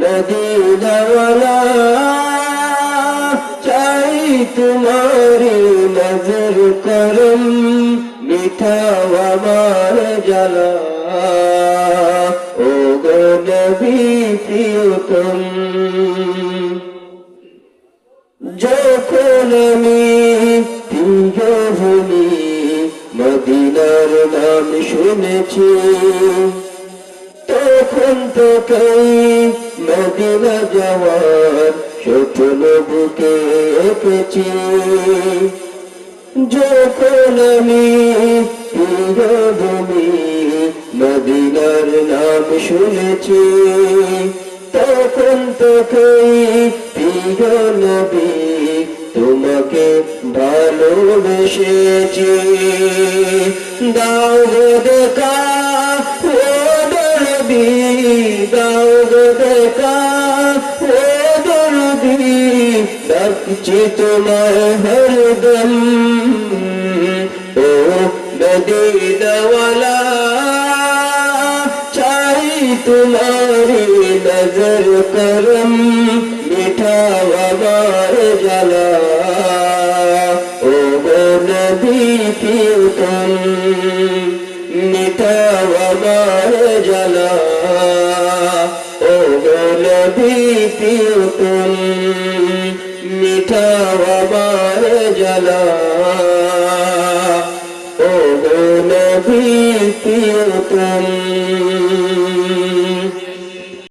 মদিনাওয়ালা চাই তোমারি নজর করম মিঠা আমার ও গো নবী প্রিয়তম, যখন আমি প্রিয়ভূমি মদিনার নাম শুনেছি, তখন তোকেই মদিনা যাওয়ার স্বপ্ন বুকে এঁকেছি। যখন আমি প্রিয়ভূমি মদিনার নাম শুনেছি, তখন তোকেই প্রিয় নবী তোমাকে ভালোবেসেছি। দাও দেখা, ও দরদি দাও ডাকছি তোমার হরদম। ও মদিনাওয়ালা চাই তোমারি নজর করম মিঠা আমার জ্বালা। ও গো নবী প্রিয়তম মিঠা আমার জ্বালা। ও গো নবী মিঠা আমার জ্বালা। ও নবী প্রিয়তম।